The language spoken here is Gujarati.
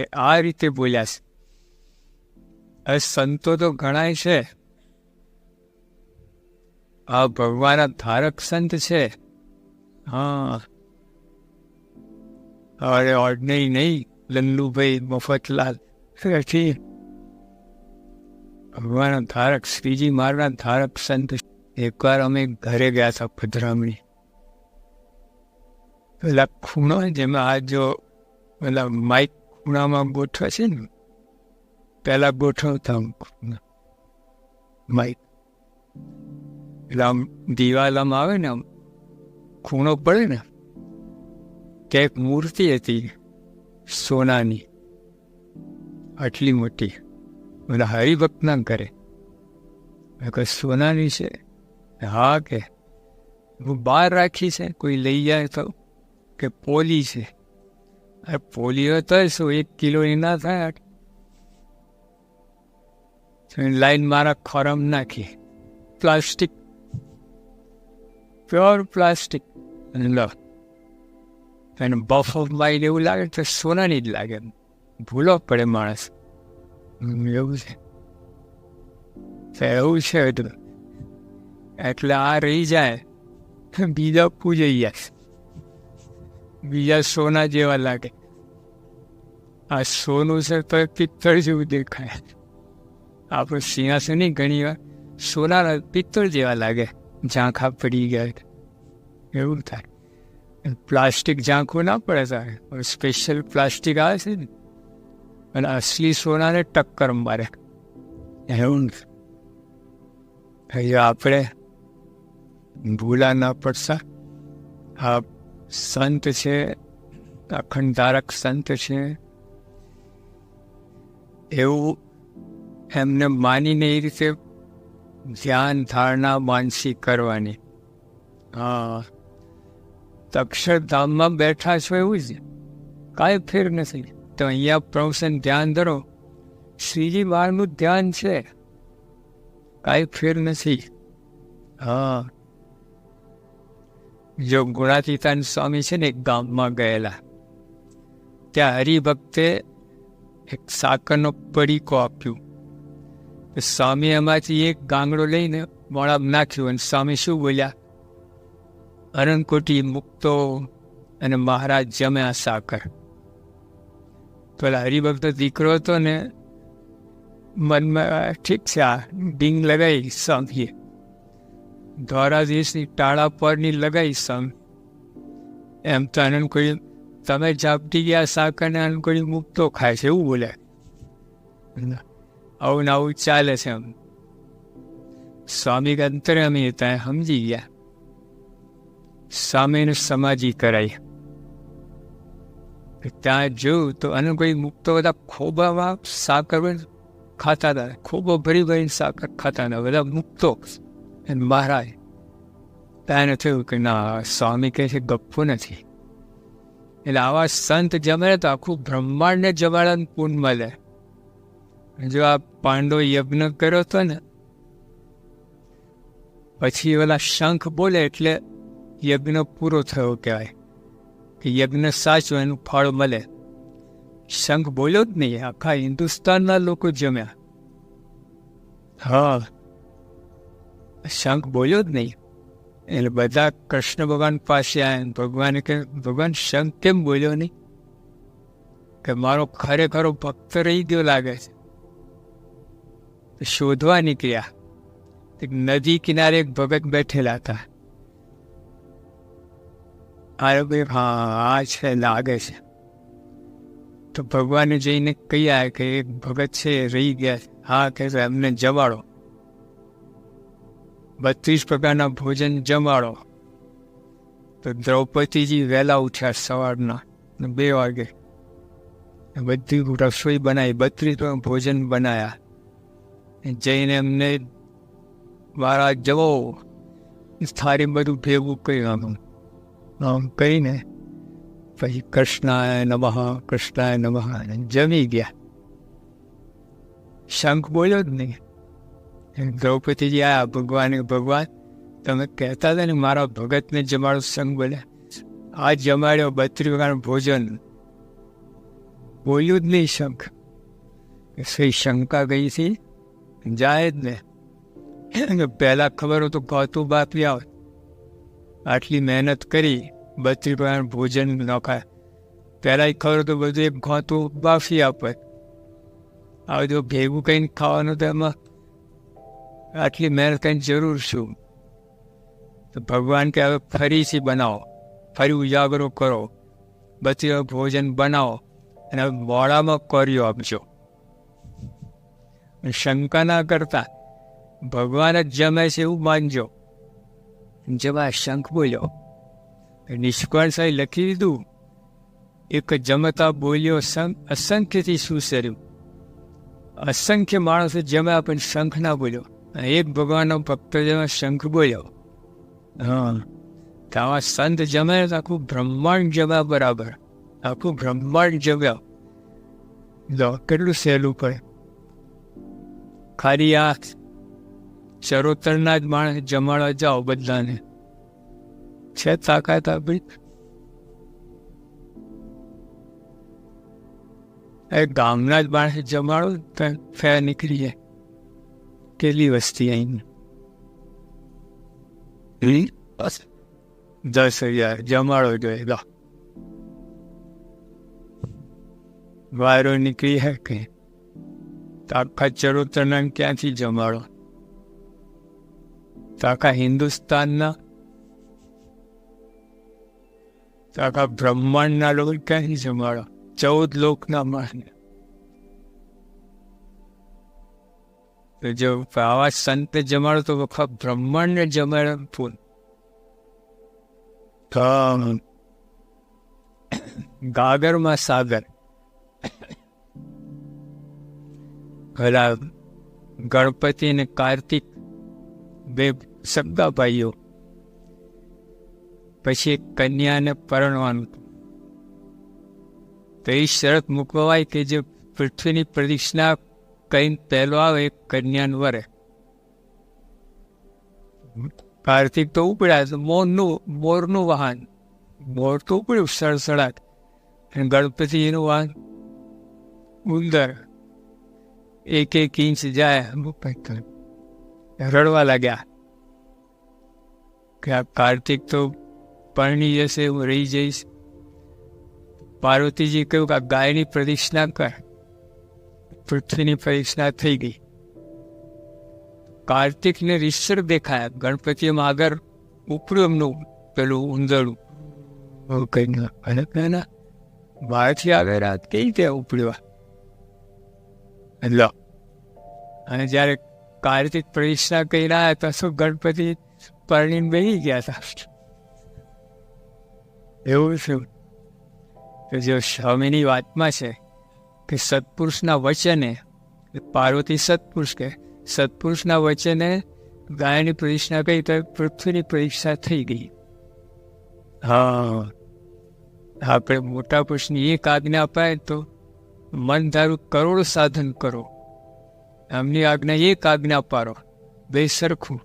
એ આ રીતે બોલ્યા છે. હવે સંતો તો ગણાય છે. આ ભગવાનના ધારક સંત છે. હા. અરે ઓર્ડનરી નહીં લલ્લુભાઈ મફતલાલ ભગવાનના ધારક, શ્રીજી મારના ધારક સંત એકવાર અમે ઘરે ગયા હતા પધરામણી પેલા ખૂણો જેમાં આ જો, પેલા માઇક ખૂણામાં ગોઠવે છે ને, પહેલાં ગોઠવતા માઇક. એટલે આમ દિવાલ આમ આવે ને આમ ખૂણો પડે ને ત્યાં એક મૂર્તિ હતી સોનાની, આટલી મોટી બધા હરિભક્ત ના કરે મેં કહ્યું, સોનાની છે? હા કે, હું બહાર રાખી છે, કોઈ લઈ જાય તો, કે પોલી છે. અરે પોલી તો શું, એક કિલો ના થાય લાઈન મારા ખોરમ નાખી. પ્લાસ્ટિક. Pure plastic. લો. એને બફ ઓફ માઇન્ડ એવું લાગે તો સોનાની જ લાગે. ભૂલો પડે માણસ. એવું છે. એવું છે એટલે એટલે આ રહી જાય. બીજા પૂજાઈ જાય બીજા સોના જેવા લાગે. આ સોનું છે તો પિત્તળ જેવું દેખાય. આપણું સિંહાસન ઘણી વાર સોનાના પિત્તળ જેવા લાગે. ઝાંખા પડી ગયા. એવું થાય. પ્લાસ્ટિક ઝાંખું ના પડે સાહેબ. સ્પેશિયલ પ્લાસ્ટિક આવે છે ને. અને અસલી સોનાને ટક્કર મારે. એવું અહીંયા આપણે ભૂલા ના પડશા. આ સંત છે, અખંડ ધારક સંત છે. એવું એમને માનીને એ રીતે ધ્યાન, ધારણા, માનસી કરવાની. હા. અક્ષરધામમાં બેઠા છો એવું જ કાંઈ ફેર નથી. તો અહીંયા પ્રવસન ધ્યાન ધરો. શ્રીજી બાળનું ધ્યાન છે. કાંઈ ફેર નથી. હા. જો ગુણાતીતાન સ્વામી છે ને ગામમાં ગયેલા. ત્યાં હરિભક્તે એક સાકરનો પડીકો આપ્યું. સ્વામી એમાંથી એક ગાંગડો લઈને મોડા નાખ્યું અને સ્વામી શું બોલ્યા? અરણકોટી મુક્તો અને મહારાજ જમ્યા સાકર. પેલા હરિભક્ત દીકરો હતો ને, મનમાં ઠીક છે, આ ડીંગ લગાવી સ્વામીએ. દ્વારાધીશની ટાળા પરની લગાવી સ્વામી. એમ તો આનંદ કોઈ તમે ઝાપટી ગયા સાકરને કોઈ મુક્તો ખાય છે, એવું બોલે. આવું ને આવું ચાલે છે એમ. સ્વામી અંતરે અમે ત્યાં સમજી ગયા. સ્વામીને સમાજી કરાઈ. ત્યાં જોયું તો અને કોઈ મુક્તો બધા ખોબામાં સાકર ખાતા હતા. ખોબો ભરી ભરીને સાકર ખાતા હતા. બધા મુક્તો. અને મહારાજ, ત્યાં થયું કે ના, સ્વામી કહે છે, ગપ્પો નથી. એટલે આવા સંત જમે તો આખું બ્રહ્માંડને જમાડવાનું પૂન મળે. જો આ પાંડવ યજ્ઞ કર્યો હતો ને પછી ઓલા શંખ બોલે એટલે યજ્ઞ પૂરો થયો કહેવાય. કે યજ્ઞ સાચો એનું ફળ મળે. શંખ બોલ્યો જ નહીં આખા હિન્દુસ્તાનના લોકો જમ્યા. હા. શંખ બોલ્યો જ નહીં. એટલે બધા કૃષ્ણ ભગવાન પાસે આવ્યા ભગવાને કે ભગવાન શંખ કેમ બોલ્યો નહીં કે મારો ખરેખરો ભક્ત રહી ગયો લાગે છે શોધવા નીકળ્યા નદી કિનારે એક ભગત બેઠેલા હતા અરે હા આ છે લાગે છે તો ભગવાને જઈને કહ્યા કે એક ભગત છે રહી ગયા હા કે એમને જમાડો બત્રીસ પ્રકારના ભોજન જમાડો. તો દ્રૌપદીજી વહેલા ઉઠ્યા સવારના બે વાગે. બધી રસોઈ બનાવી, બત્રીસ ભોજન બનાવ્યા જઈને એમને મારા જવો. થારી બધું ભેગું કર્યું આમ. કહીને પછી કૃષ્ણાય નમઃ કૃષ્ણાય નમઃ જમી ગયા. શંખ બોલ્યો જ નહીં. દ્રૌપદીજી આયા ભગવાન ભગવાન. તમે કહેતા હતા ને, મારા ભગતને જમાડો સંગ બોલ્યા આ જમાડ્યો બત્રી વગાનું ભોજન. બોલ્યું જ નહીં શંખ. શ્રી શંકા ગઈ હતી. જાય જ ને. પહેલાં ખબર હતું કહોતું બાપી આવે. આટલી મહેનત કરી બત્રી પ્રમાણ ભોજન ન ખાય. પહેલાં ખબર હતું બધું એક ઘોતું બાફી આપે. આ જો ભેગું કંઈ ખાવાનું તો એમાં આટલી મહેનત કંઈ જરૂર શું તો ભગવાન કે હવે ફરીથી બનાવો. ફરી ઉજાગરો કરો. બચી ભોજન બનાવો અને મોડામાં કર્યો આપજો. શંકા ના કરતા ભગવાન જ જમે છે એવું માનજો. જવા શંખ બોલ્યો નિષ્ફળ સાહેબ લખી દીધું. એક જમતા બોલ્યો સંખ અસંખ્યથી શું સર્યું અસંખ્ય માણસો જમ્યા પણ શંખ ના બોલ્યો. એક ભગવાનનો ભક્ત જમે શંખ બોલ્યો. હા તો આવા સંત જમે તો આખું બ્રહ્માંડ જમ્યા બરાબર, આખું બ્રહ્માંડ જમ્યા. લો, કેટલું સહેલું પડે ખાલી આ ચરોતરના જ માણસ જમાડવા જાઓ બધાને. છે તાકાત આપણી. એ ગામના જ માણસ જમાડો ફેર ફેર નીકળીએ. કેટલી વસ્તી અહીં દસ હજાર જમાડો જોઈએ લો વાયરો નીકળી હે કે આખા ચરોતરના ક્યાંથી જમાડો આખા હિન્દુસ્તાનના આખા બ્રહ્માંડના લોકો ક્યાંથી જમાડો ચૌદ લોકના માણસને તો જો આવા સંત જમાડો તો આખા બ્રહ્માંડને જમાડે ફૂલ. ગાગરમાં સાગર. પેલા ગણપતિ અને કાર્તિક બે સગા ભાઈઓ. પછી કન્યાને પરણવાનું તો એ શરત મૂકવાય કે જે પૃથ્વીની પ્રદક્ષિણા કઈ પહેલો આવે, કન્યાન વરે. કાર્તિક તો ઉપડ્યા મોરનું મોરનું વાહન. મોર તો ઉપડ્યું સડસડાટ અને ગણપતિજીનું વાહન ઉંદર. એક એક ઇંચ જાય રડવા લાગ્યા કે આ કાર્તિક તો પરણી જશે, હું રહી જઈશ. પાર્વતીજી કહ્યું કે આ ગાયની પ્રદક્ષિણા કર. પૃથ્વીની પ્રદક્ષિણા થઈ ગઈ. કાર્તિકને રીસર દેખાયા. ગણપતિમાં આગળ ઉપડ્યું એમનું પેલું ઉંદરડું. કઈ અને પેલા બહારથી આગળ રાત કઈ રીતે ઉપડ્યા? એટલે અને જ્યારે કાર્તિક પ્રતિષ્ઠા કરી રહ્યા હતા શું ગણપતિ પરણીને બેસી ગયા હતા. એવું શું? તો જો સ્વામીની વાતમાં છે કે સત્પુરુષના વચને પાર્વતી સત્પુરુષ કે, સત્પુરુષના વચને ગાયની પ્રદક્ષિણા કરી તો પૃથ્વીની પ્રદક્ષિણા થઈ ગઈ. હા, આપણે મોટા પુરુષની એક આજ્ઞા અપાય તો મન ધારું કરોડ સાધન કરો. એમની આજ્ઞા એક આજ્ઞા પારો બે સરખું.